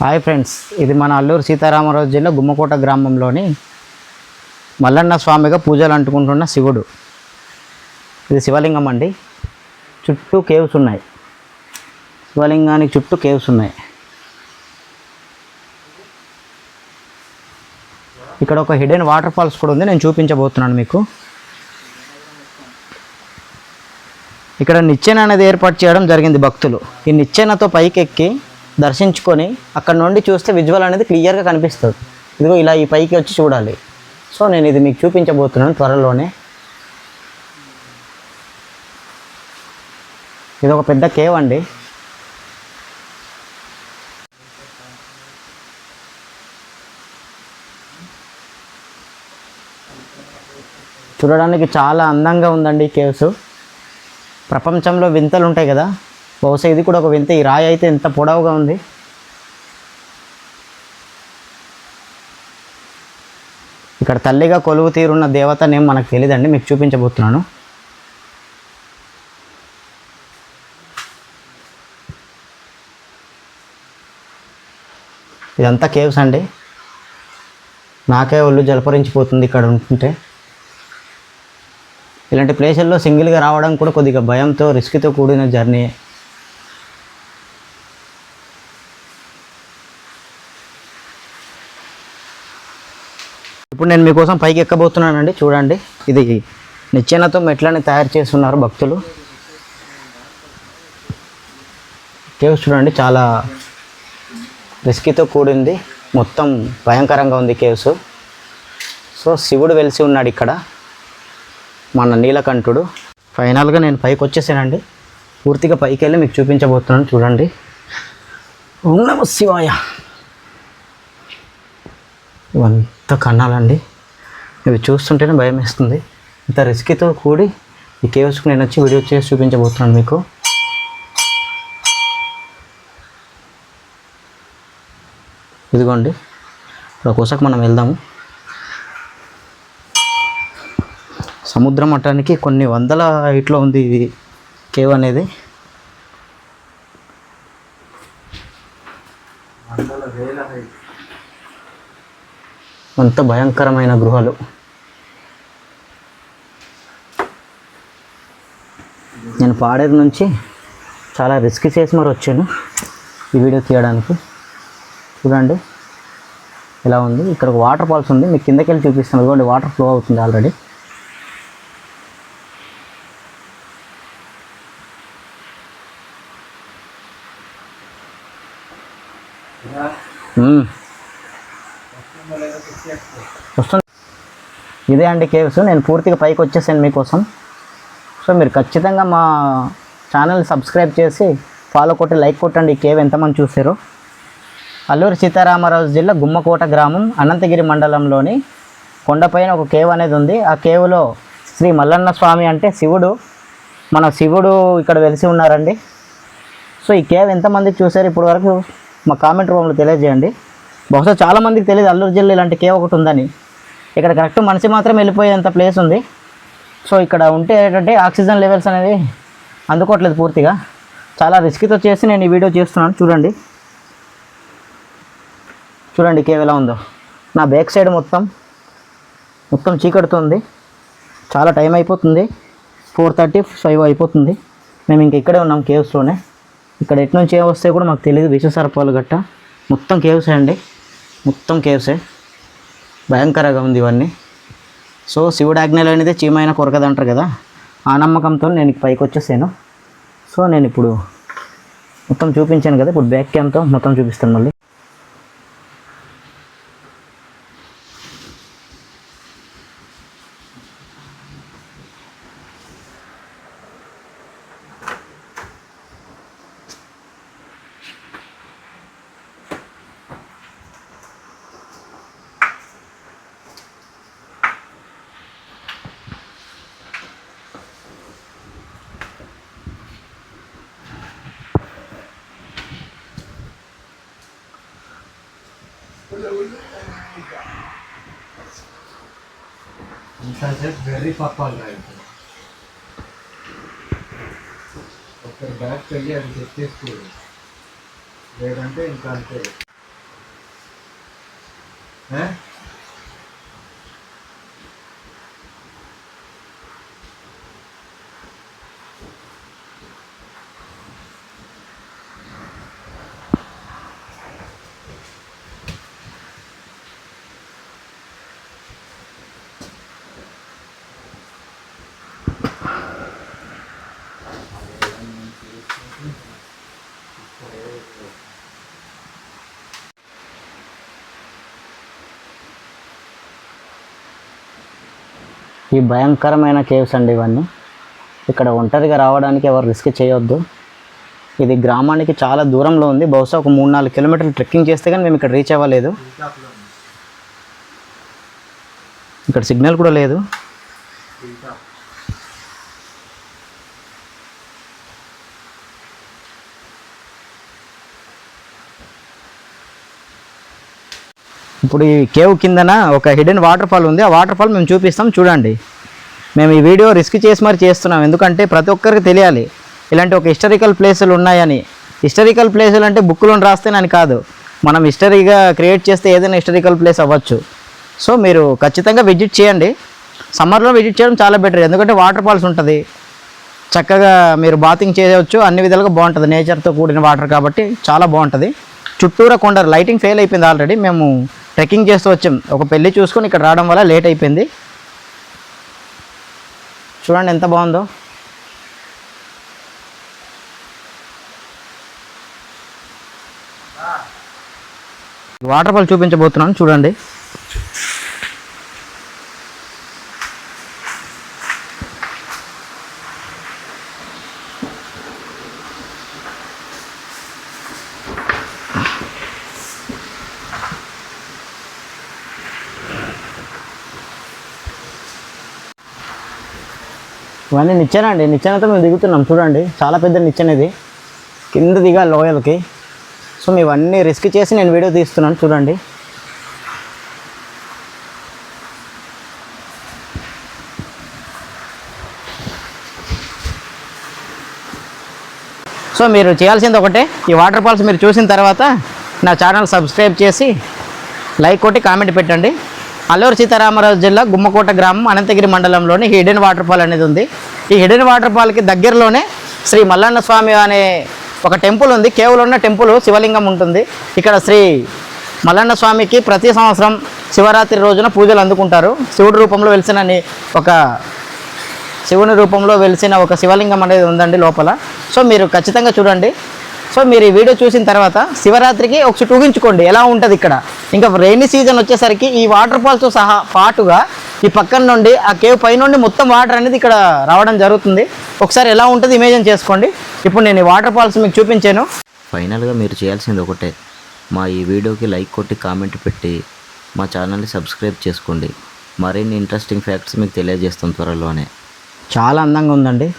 Hi friends ఇది మన అల్లూరు సీతారామరాజు జిల్లా గుమ్మకోట గ్రామంలోని మల్లన్న స్వామిగా పూజలు అంటుకుంటున్న శివుడు. ఇది శివలింగం అండి. చుట్టూ కేవ్స్ ఉన్నాయి. శివలింగానికి చుట్టూ కేవ్స్ ఉన్నాయి. ఇక్కడ ఒక హిడెన్ వాటర్ ఫాల్స్ కూడా ఉంది నేను చూపించబోతున్నాను మీకు. ఇక్కడ నిచ్చెన అనేది ఏర్పాటు చేయడం జరిగింది భక్తులు. ఈ నిచ్చెనతో పైకెక్కి దర్శించుకొని అక్కడ నుండి చూస్తే విజువల్ అనేది క్లియర్గా కనిపిస్తుంది. ఇదిగో ఇలా ఈ పైకి వచ్చి చూడాలి. సో నేను ఇది మీకు చూపించబోతున్నాను త్వరలోనే. ఇది ఒక పెద్ద కేవ్ అండి. చూడడానికి చాలా అందంగా ఉందండి ఈ కేవ్స్ ప్రపంచంలో వింతలు ఉంటాయి కదా. బహుశా ఇది కూడా ఒక వింత. ఈ రాయి అయితే ఎంత పొడవుగా ఉంది? ఇక్కడ తల్లిగా కొలువు తీరున్న దేవత నేమ్ మనకు తెలియదండి మీకు చూపించబోతున్నాను. ఇదంతా కేవ్స్ అండి. నాకే ఒళ్ళు జలపరించిపోతుంది ఇక్కడ ఉంటుంటే ఇలాంటి ప్లేసుల్లో సింగిల్గా రావడం కూడా కొద్దిగా భయంతో రిస్క్తో కూడిన జర్నీ. ఇప్పుడు నేను మీకోసం పైకి ఎక్కబోతున్నానండి చూడండి. ఇది నిచ్చెనతో మెట్లని తయారు చేస్తున్నారు భక్తులు. కేవ్స్ చూడండి చాలా రిస్కీతో కూడింది. మొత్తం భయంకరంగా ఉంది కేవ్స్. సో శివుడు వెలిసి ఉన్నాడు ఇక్కడ మన నీలకంఠుడు. ఫైనల్గా నేను పైకి వచ్చేసానండి. పూర్తిగా పైకి వెళ్ళి మీకు చూపించబోతున్నాను చూడండి. ఓం నమ శివాయ. ఇవంతా కన్నాలండి ఇవి చూస్తుంటేనే భయం వేస్తుంది. ఇంత రిస్క్తో కూడి ఈ కేవ్స్కి నేను వచ్చి వీడియో చేసి చూపించబోతున్నాను మీకు. ఇదిగోండి. ఇప్పుడు కోసకు మనం వెళ్దాము. సముద్ర మట్టానికి కొన్ని వందల హైట్లో ఉంది ఇది కేవ్ అనేది. అంత భయంకరమైన గృహలు. నేను పాడేరు నుంచి చాలా రిస్క్ చేసి మరి వచ్చాను ఈ వీడియో తీయడానికి. చూడండి ఇలా ఉంది? ఇక్కడ ఒక వాటర్ ఫాల్స్ ఉంది. మీకు కిందకి వెళ్ళి చూపిస్తాను. ఇదిగోండి వాటర్ ఫ్లో అవుతుంది ఆల్రెడీ Mm. వస్తుంది ఇదే అండి కేవ్స్. నేను పూర్తిగా పైకి వచ్చేసాను మీకోసం. సో మీరు ఖచ్చితంగా మా ఛానల్ సబ్స్క్రైబ్ చేసి ఫాలో కొట్టి లైక్ కొట్టండి ఈ కేవ్ ఎంతమంది చూసారో అల్లూరు సీతారామరాజు జిల్లా గుమ్మకోట గ్రామం అనంతగిరి మండలంలోని కొండపైన ఒక కేవ్ అనేది ఉంది. ఆ కేవ్లో శ్రీ మల్లన్న స్వామి అంటే శివుడు. మన శివుడు ఇక్కడ వెలిసి ఉన్నారండి. సో ఈ కేవ్ ఎంతమంది చూసారు ఇప్పటివరకు మా కామెంట్ రూమ్లో తెలియజేయండి. బహుశా చాలామందికి తెలియదు అల్లూరు జిల్లా ఇలాంటి కేవ్ ఒకటి ఉందని. ఇక్కడ కరెక్ట్ మనిషి మాత్రం వెళ్ళిపోయేంత ప్లేస్ ఉంది. సో ఇక్కడ ఉంటే ఏంటంటే ఆక్సిజన్ లెవెల్స్ అనేది అందుకోవట్లేదు పూర్తిగా. చాలా రిస్క్తో చేసి నేను ఈ వీడియో చేస్తున్నాను. చూడండి. చూడండి కేవ్ ఎలా ఉందో. నా బ్యాక్ సైడ్ మొత్తం మొత్తం చీకడుతుంది చాలా టైం అయిపోతుంది. ఫోర్ థర్టీ ఫైవ్ అయిపోతుంది. మేము ఇంక ఇక్కడే ఉన్నాం కేవ్స్లోనే. ఇక్కడ ఎటు నుంచి ఏం వస్తాయి కూడా మాకు తెలియదు విశ్వసరపాలు గట్ట. మొత్తం కేవ్స్ అండి. మొత్తం కేవ్సే. భయంకరంగా ఉంది ఇవన్నీ. సో శివుడు ఆజ్ఞలు అనేది చీమైన కొరకదంటారు కదా. ఆ నమ్మకంతో నేను పైకి వచ్చేసాను. సో నేను ఇప్పుడు మొత్తం చూపించాను కదా ఇప్పుడు బ్యాక్ క్యామ్తో మొత్తం చూపిస్తాను మళ్ళీ. ఇంతసేపు వెర్రి పప్పాలు రైతు ఒకసారి బ్యాగ్ వెళ్ళి అది తెచ్చేసుకోడు లేదంటే ఇంకా అంతే. ఈ భయంకరమైన కేవ్స్ అండి ఇవన్నీ. ఇక్కడ ఒంటరిగా రావడానికి ఎవరు రిస్క్ చేయొద్దు. ఇది గ్రామానికి చాలా దూరంలో ఉంది. బహుశా ఒక మూడు నాలుగు కిలోమీటర్లు ట్రెక్కింగ్ చేస్తే కానీ మేము ఇక్కడ రీచ్ అవ్వలేదు. ఇక్కడ సిగ్నల్ కూడా లేదు. ఇప్పుడు ఈ కేవ్ కిందన ఒక హిడెన్ వాటర్ ఫాల్ ఉంది. ఆ వాటర్ ఫాల్ మేము చూపిస్తాం. చూడండి. మేము ఈ వీడియో రిస్క్ చేసి మరి చేస్తున్నాం. ఎందుకంటే ప్రతి ఒక్కరికి తెలియాలి. ఇలాంటి ఒక హిస్టరికల్ ప్లేసులు ఉన్నాయని. హిస్టరికల్ ప్లేసులు అంటే బుక్లో రాస్తేనని కాదు. మనం హిస్టరీగా క్రియేట్ చేస్తే ఏదైనా హిస్టరికల్ ప్లేస్ అవ్వచ్చు. సో మీరు ఖచ్చితంగా విజిట్ చేయండి. సమ్మర్లో విజిట్ చేయడం చాలా బెటర్ ఎందుకంటే వాటర్ ఫాల్స్ ఉంటుంది. చక్కగా మీరు బాతింగ్ చేయవచ్చు. అన్ని విధాలుగా బాగుంటుంది. నేచర్తో కూడిన వాటర్ కాబట్టి చాలా బాగుంటుంది. చుట్టూరా కొండ లైటింగ్ ఫెయిల్ అయిపోయింది ఆల్రెడీ మేము ట్రెక్కింగ్ చేస్తూ వచ్చాం. ఒక పెళ్ళి చూసుకొని ఇక్కడ రావడం వల్ల లేట్ అయిపోయింది. చూడండి ఎంత బాగుందో. వాటర్ ఫాల్ చూపించబోతున్నాను. చూడండి. ఇవన్నీ నిచ్చెన అండి. నిచ్చెనతో మేము దిగుతున్నాం. చూడండి. చాలా పెద్ద నిచ్చెన ఇది. కింద దిగా లోయల్కి. సో మేము ఇవన్నీ రిస్క్ చేసి నేను వీడియో తీస్తున్నాను. చూడండి. సో మీరు చేయాల్సింది ఒకటే. ఈ వాటర్ ఫాల్స్ మీరు చూసిన తర్వాత నా ఛానల్ సబ్స్క్రైబ్ చేసి లైక్ కొట్టి కామెంట్ పెట్టండి. అల్లూరు సీతారామరాజు జిల్లా గుమ్మకోట గ్రామం అనంతగిరి మండలంలోని హిడెన్ వాటర్ ఫాల్ అనేది ఉంది. ఈ హిడెన్ వాటర్ ఫాల్కి దగ్గరలోనే శ్రీ మల్లన్న స్వామి అనే ఒక టెంపుల్ ఉంది. కేవలం ఉన్న టెంపుల్ శివలింగం ఉంటుంది. ఇక్కడ శ్రీ మల్లన్న స్వామికి ప్రతి సంవత్సరం శివరాత్రి రోజున పూజలు అందుకుంటారు. శివుడి రూపంలో వెలిసిన ఒక శివుని రూపంలో వెలిసిన ఒక శివలింగం అనేది ఉందండి లోపల. సో మీరు ఖచ్చితంగా చూడండి. సో మీరు ఈ వీడియో చూసిన తర్వాత శివరాత్రికి ఒకసారి ఊహించుకోండి ఎలా ఉంటుంది ఇక్కడ. ఇంకా రైనీ సీజన్ వచ్చేసరికి ఈ వాటర్ ఫాల్స్ సహా పాటుగా ఈ పక్కన నుండి ఆ కేవ్ పై నుండి మొత్తం వాటర్ అనేది ఇక్కడ రావడం జరుగుతుంది. ఒకసారి ఎలా ఉంటుంది ఇమేజిన్ చేసుకోండి. ఇప్పుడు నేను ఈ వాటర్ ఫాల్స్ మీకు చూపించాను. ఫైనల్గా మీరు చేయాల్సింది ఒకటే. మా ఈ వీడియోకి లైక్ కొట్టి కామెంట్ పెట్టి మా ఛానల్ని సబ్స్క్రైబ్ చేసుకోండి. మరిన్ని ఇంట్రెస్టింగ్ ఫ్యాక్ట్స్ మీకు తెలియజేస్తాం త్వరలోనే. చాలా అందంగా ఉందండి.